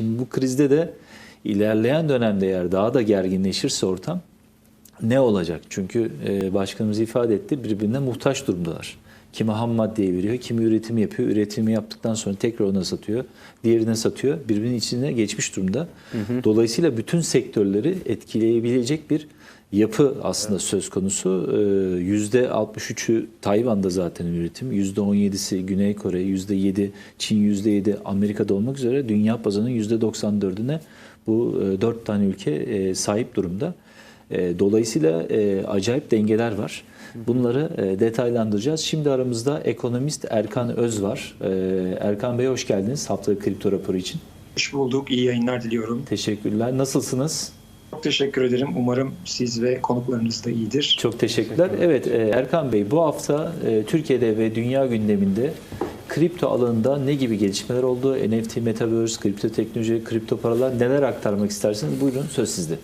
Şimdi bu krizde de ilerleyen dönemde eğer daha da gerginleşirse ortam ne olacak? Çünkü e, başkanımız ifade etti birbirine muhtaç durumdalar. Kimi ham maddeye veriyor, kimi üretim yapıyor. Üretimi yaptıktan sonra tekrar ona satıyor. Diğerine satıyor. Birbirinin içine geçmiş durumda. Dolayısıyla bütün sektörleri etkileyebilecek bir yapı aslında söz konusu. Ee, %63'ü Tayvan'da zaten üretim. %17'si Güney Kore, %7 Çin, %7 Amerika'da olmak üzere dünya pazarının %94'üne bu e, dört tane ülke e, sahip durumda. E, Dolayısıyla e, acayip dengeler var. Bunları e, detaylandıracağız. Şimdi aramızda ekonomist Erkan Öz var. E, Erkan Bey hoş geldiniz haftalık kripto raporu için. Hoş bulduk. İyi yayınlar diliyorum. Teşekkürler. Nasılsınız? Çok teşekkür ederim. Umarım siz ve konuklarınız da iyidir. Çok teşekkürler. Evet Erkan Bey bu hafta Türkiye'de ve dünya gündeminde kripto alanında ne gibi gelişmeler oldu? NFT, Metaverse, kripto teknoloji, kripto paralar neler aktarmak istersiniz? Buyurun söz sizde.